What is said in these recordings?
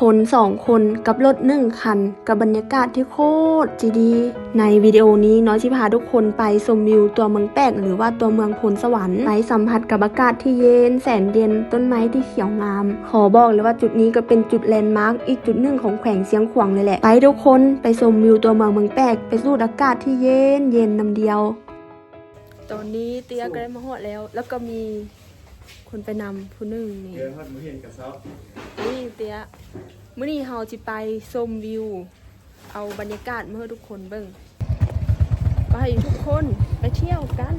คนสองคนกับรถหนึ่งคัน กับบรรยากาศที่โคตรจีดี ในวิดีโอนี้น้อยจิพาทุกคนไปชมวิวตัวเมืองแปกหรือว่าตัวเมืองพลสวรรค์ไปสัมผัสกับอากาศที่เย็นแสนเย็นต้นไม้ที่เขียวงาม ขอบอกเลยว่าจุดนี้ก็เป็นจุดแลนด์มาร์กอีกจุดหนึ่งของแขวงเสียงขวางเลยแหละ ไปทุกคนไปชมวิวตัวเมืองเมืองแปกไปสูดอากาศที่เย็นเย็นนำเดียว ตอนนี้เตียก็ได้มาหอดแล้ว แล้วก็มีคนไปนำผู้หนึ่งนี่เดินฮอดมือเห็นกับซับ นี่เตียมื้อนี้เฮาจิไปชมวิว เอาบรรยากาศมาให้ทุกคนเบิ่งไปทุกคนไปเที่ยวกัน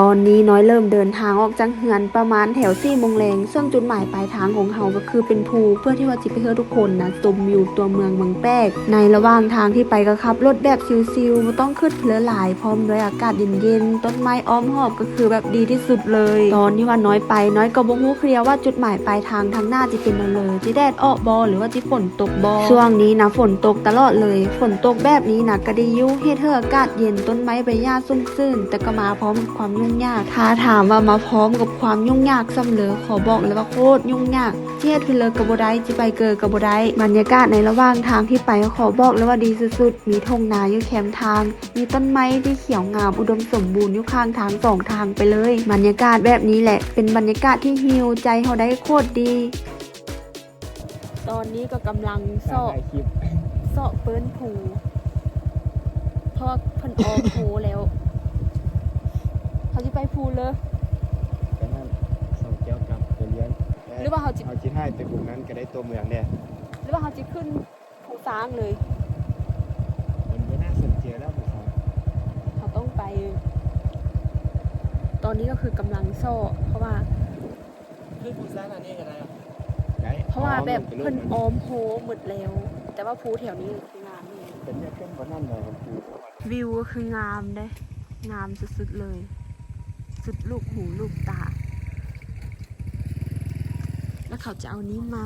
ตอนนี้น้อยเริ่มเดินทางออกจากเฮือนประมาณแถวสี่มงแรงซึ่งจุดหมายปลายทางของเฮาก็คือเป็นภูเพื่อที่ว่าจะไปเฮือทุกคนนะชมวิวตัวเมืองเมืองแป้กในระหว่างทางที่ไปก็ขับรถแบบซิวๆไม่ต้องขึ้นเพลือหลายพร้อมด้วยอากาศเย็นๆต้นไม้อ้อมหอบก็คือแบบดีที่สุดเลย ตอนที่ว่าน้อยไปน้อยก็บ่ฮู้เคลียร์ว่าจุดหมายปลายทางทางหน้าจะเป็นอะไรที่แดดออกบอหรือว่าที่ฝนตกบอช่วงนี้นะฝนตกตลอดเลย ฝนตกแบบนี้นะก็ได้อยุ่เฮ็ดให้อากาศเย็นต้นไม้ใบหญ้าซุ่มซื่นแต่ก็มาพร้อมกับความยุ่งยากถ้าถามว่ามาพร้อมกับความยุ่งยากซ้ำเหลอขอบอกเลยว่าโคตรยุ่งยากเทียดคือเลยกับบ่ได้จิไปเกิดกับบ่ได้บรรยากาศในระหว่างทางที่ไปก็ขอบอกเลยว่าดีสุดๆ มีทุ่งนาอยู่แคมทาง มีต้นไม้ที่เขียวงามอุดมสมบูรณ์อยู่ข้างทางสองทางไปเลย บรรยากาศแบบนี้แหละ เป็นบรรยากาศที่ฮิวใจเขาได้โคตรดี ตอนนี้ก็กำลังสอบถ่ายคลิปเสาะเปิ้นผูเพราะว่าเพิ่นออกผูแล้ว เขาจะไปผูเลยกันนั่นส่งแก้วกลับไปเลี้ยงหรือว่าเขาจะเอาจิตให้ไปกลุ่มนั้นก็ได้ตัวเมืองเนี่ยหรือว่าเขาจะขึ้นผูฟางเลย มันไม่น่าสนใจแล้วผมเขาต้องไป ตอนนี้ก็คือกำลังโซ่เพราะว่า ขึ้นผู้สร้างอันนี้กันอะไรได้เพราะว่าแบบเพิ่เพิ่นนออมโพหมดแล้ว แต่ว่าภูแถวนี้คืองามนี่เป็นเนี่ยเป็นวันนั้นเลยมันคือ วิวก็คืองามเด้งามสุดๆเลย สุดลูกหูลูกตา แล้วเขาจะเอานี้มา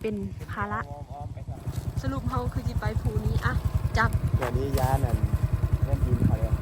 เป็นภาระอ้อมๆไปครับสรุปเขาคือจะไปภูนี้อะจับเดี๋ยวนี้ยานั่นเล่นดินเขาเลย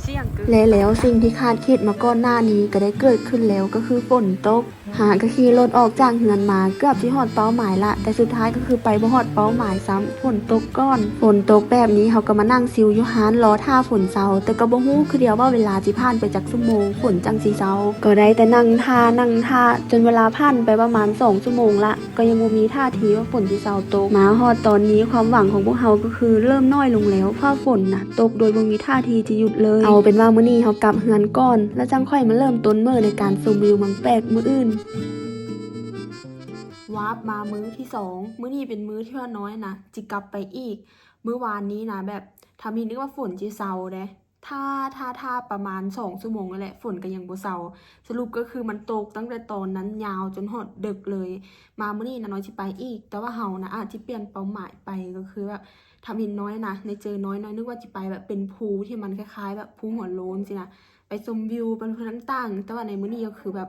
เสี่ยงเกินและแล้วสิ่งที่คาดคิดมาก่อนหน้านี้ก็ได้เกิดขึ้นแล้วก็คือฝนตก หาก็ขี่รถออกจากเฮือนมาเกือบที่ฮอดเป้าหมายละ แต่สุดท้ายก็คือไปบ่ฮอดเป้าหมายซ้ำฝนตกก้อน ฝนตกแบบนี้เขาก็มานั่งซิวอยู่ฮานรอท่าฝนเซาแต่ก็บ่ฮู้คือเดียวว่าเวลาสิผ่านไปจากชั่วโมงฝนจังสิเซาก็ได้แต่นั่งท่านั่งท่าจนเวลาผ่านไปประมาณ2ชั่วโมงละ ก็ยังบ่มีท่าทีว่าฝนสิเซาตกมาฮอดตอนนี้ความหวังของพวกเฮาก็คือเริ่มน้อยลงแล้วเพราะฝนน่ะตกโดยบ่มีท่าทีจะหยุดเลย เอาเป็นว่ามื้อนี้เฮากลับเฮือนก่อน แล้วจังค่อยมาเริ่มต้นเมื้อในการชมวิวมังแปลกมื้ออื่นวาร์ปมามื้อที่สองมื้อนี้เป็นมื้อที่ว่าน้อยนะจิกลับไปอีก มื้อวานนี้นะแบบทามีนึกว่าฝนจะเซาเด้ถ้าถ้าถ้าประมาณสองชั่วโมงนั่นแหละฝนก็ยังบ่เซาสรุปก็คือมันตกตั้งแต่ตอนนั้นยาวจนหดดึกเลย มามื้อนี้นะน้อยจะไปอีก แต่ว่าเฮานะอาจจะเปลี่ยนเป้าหมายไปก็คือแบบทำหินน้อยนะในเจอน้อยน้อยนึกว่าจะไปแบบเป็นภูที่มันคล้ายๆ แบบภูหัวโลนสินะไปชมวิวเป็นพื้นต่างๆแต่ว่าในมื้อนี้ก็คือแบบ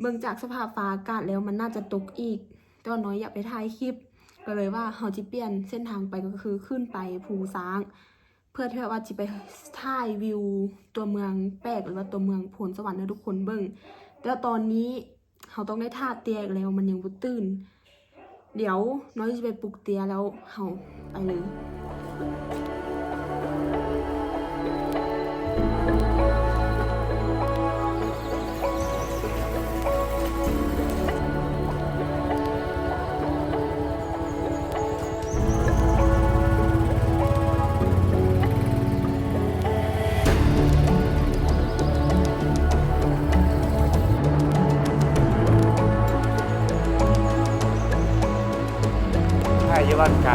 เบิ่งจากสภาพฟ้าอากาศแล้วมันน่าจะตกอีก แต่ว่าน้อยอยากไปถ่ายคลิป ก็เลยว่าเฮาจิเปลี่ยนเส้นทางไปก็คือขึ้นไปภูซาง เพื่อที่ว่าจิไปถ่ายวิวตัวเมืองแปลกหรือว่าตัวเมืองพลสวรรค์ให้ทุกคนเบิ่งแต่ตอนนี้เขาต้องได้ท่าเตียอีกแล้วมันยังบ่ตื่น เดี๋ยวน้อยจะไปปลุกเตียแล้วเฮาไปเลย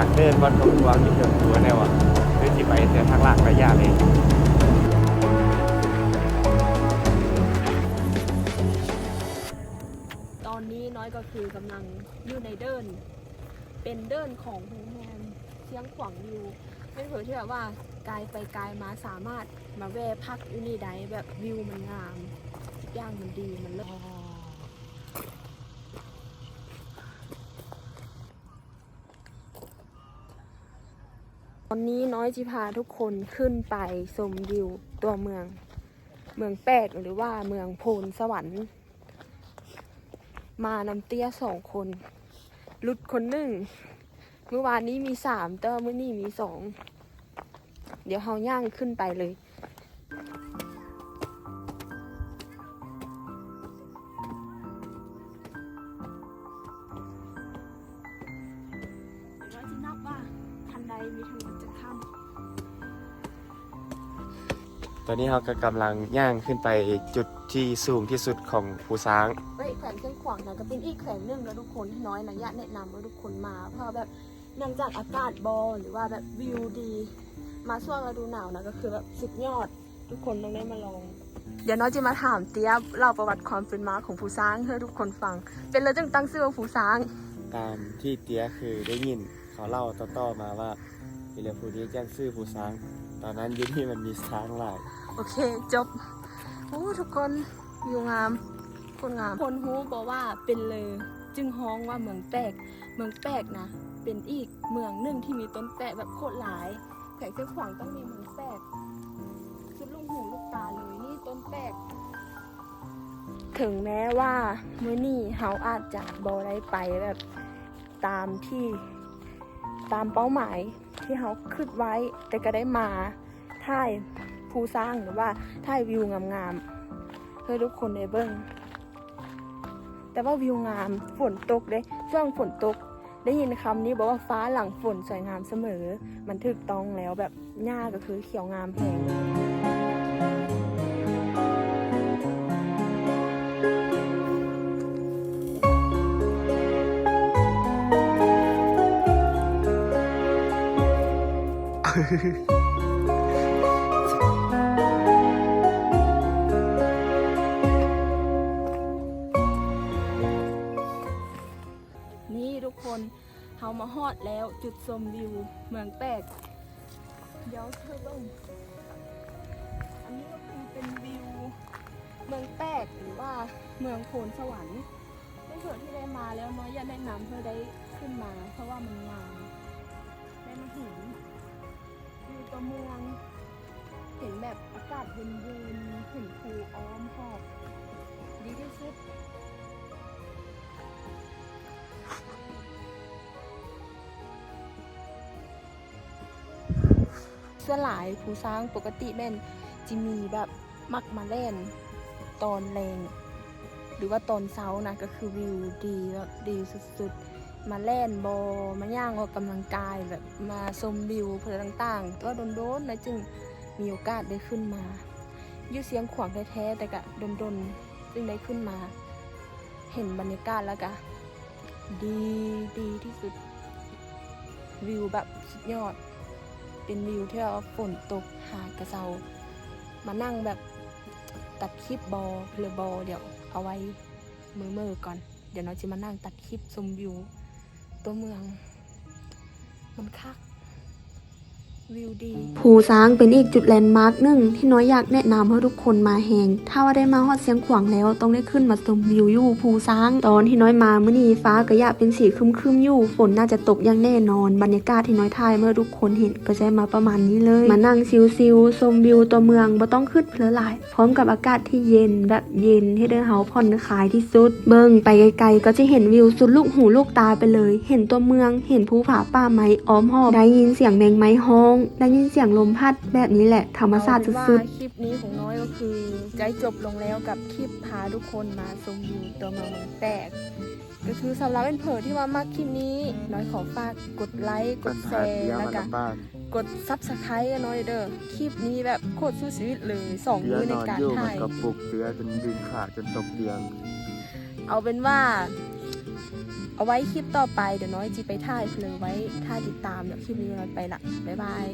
ช่ยี่วันกเดินวันตรงตัวที่เดินตัวแนวอะคือจิไปแต่ทางลักระยะเลยตอนนี้น้อยก็คือกำลังอยู่ในเดิน เป็นเดินของโรงแรมเชียงขวางอยู่เป็นเผยที่แบบว่ากายไปกายมาสามารถมาแวะพักอยู่นี่ได้แบบวิวมันงามทุกอย่างมันดีมันเลิศ ต อนนี้น้อยจิพาทุกคนขึ้นไปชมวิวตัวเมือง เมืองแปดหรือว่าเมืองโพนสวรรค์ มานำเตี้ยสองคนลุดคนหนึ่งเมื่อวานนี้มีสามเตอร์เมื่อนี้มีสองเดี๋ยวเฮาย่างขึ้นไปเลย มีทั้งหมดจะข้ามตอนนี้เราก็กำลังย่างขึ้นไปจุดที่สูงที่สุดของภูซางเฮ้ยแขวนเครื่องขวางนะก็เป็นอีกแขวนหนึ่งแล้วทุกคนที่น้อยนะอยากแนะนำว่าทุกคนมา เพราะแบบเนื่องจากอากาศบอหรือว่าแบบวิวดี มาช่วงฤดูหนาวนะก็คือแบบสุดยอดทุกคนต้องได้มาลอง เดี๋ยวน้อยจะมาถามเตี้ยบเล่าประวัติความเป็นมาของภูซางให้ทุกคนฟัง เป็นเลยจึงตั้งชื่อว่าภูซาง ตามที่เตี้ยคือได้ยิน เขาเล่าต่อๆมาว่าวิเลฟูนี้แจ้งชื่อภูซาง ตอนนั้นอยุที่มันมีช้างหลาย โอเคจบโอ้ทุกคนวิวงามคนงาม คนฮู้บอกว่าเป็นเลยจึงฮ้องว่าเมืองแปลกเมืองแปลกนะ เป็นอีกเมืองหนึ่งที่มีต้นแปะแบบโคตรหลายแขวงเส้นขวางต้องมีเมืองแปลกสุดลูกหูลูกตาเลยนี่ต้นแปลกถึงแม้ว่ามื้อนี้เฮาอาจจะบ่ได้ไปแบบตามที่ ตามเป้าหมายที่เขาคิดไว้แต่ก็ได้มาถ่ายภูสร้างหรือว่าถ่ายวิวงามๆเพื่อทุกคนได้เบิ้งแต่ว่าวิวงามฝนตกเด้ช่วงฝนตก ได้ยินคำนี้บอกว่าฟ้าหลังฝนสวยงามเสมอ มันถูกต้องแล้วแบบหญ้าก็คือเขียวงามแพง นี่ทุกคนเฮามาฮอดแล้วจุดชมวิวเมืองแปดเดี๋ยวเธอเบ้งอันนี้ก็คือเป็นวิวเมืองแปดหรือว่าเมืองโพนสวรรค์ไม่เผื่อที่ได้มาแล้วน้อยอยากแนะนำเพื่อได้ขึ้นมา เพราะว่ามันงามได้มาเห็น ตัวเมือง เห็นแบบอากาศเย็นๆเห็นภูอ้อมหอบดีที่สุดเสื้อหลายผู้สร้างปกติแม่นจะมีแบบมักมาเล่น ตอนแรง หรือว่าตอนเช้านะก็คือวิวดีแบบดีสุดๆ มาเล่นบอมาย่างออกกำลังกายแบบมาชมวิวเพลต่างๆก็โดนๆนะจึงมีโอกาสได้ขึ้นมาอยู่เสียงขวางแท้ๆแต่ก็โดนๆจึงได้ขึ้นมา เห็นบรรยากาศแล้วก็ดีดีที่สุด วิวแบบสุดยอด เป็นวิวที่ว่าฝนตกหาดกระเซามานั่งแบบตัดคลิปบอเพลบอเดี๋ยวเอาไว้มือเมอก่อน เดี๋ยวเราจะมานั่งตัดคลิปชมวิว ตัวเมือง มันคัก ภูซางเป็นอีกจุดแลนด์มาร์กหนึ่งที่น้อยอยากแนะนำให้ทุกคนมาแหงถ้าว่าได้มาฮอดเสียงขวางแล้วต้องได้ขึ้นมาชมวิวอยู่ภูซาง ตอนที่น้อยมาเมื่อนี้ฟ้ากระยะเป็นสีครึมๆอยู่ ฝนน่าจะตกอย่างแน่นอน บรรยากาศที่น้อยถ่ายเมื่อทุกคนเห็นก็จะมาประมาณนี้เลย มานั่งซิวๆชมวิวตัวเมืองบ่ต้องขึ้นเพลอหลาย พร้อมกับอากาศที่เย็นแบบเย็นให้เดินเฮาผ่อนคลายที่สุด เบิ่งไปไกลๆก็จะเห็นวิวสุดลูกหูลูกตาไปเลย เห็นตัวเมือง เห็นภูผาป่าไม้อ้อมหอบได้ยินเสียงแมงไม้ฮ้องได้ยินเสียงลมพัดแบบนี้แหละ ธรรมชาติสุดๆคลิปนี้ของน้อยก็คือใกล้จบลงแล้วกับคลิปพาทุกคนมาชมวิวตัวเมืองแปลกก็คือสำหรับเป็นเผอที่ว่ามักคลิปนี้ น้อยขอฝากกดไลค์กดแชร์แล้วก็บ้านกดซับสไครต์กันหน่อยเด้อคลิปนี้แบบโคตรสู้ชีวิตเลยสองมือในการถ่ายก็ปลุกเตือจนดึงขาจนตกเตียง เอาเป็นว่า เอาไว้คลิปต่อไปเดี๋ยวน้อยจีไปถ่ายเพลงไว้ท่าติดตามเดี๋ยวคลิปนี้น้อยไปละบ๊ายบาย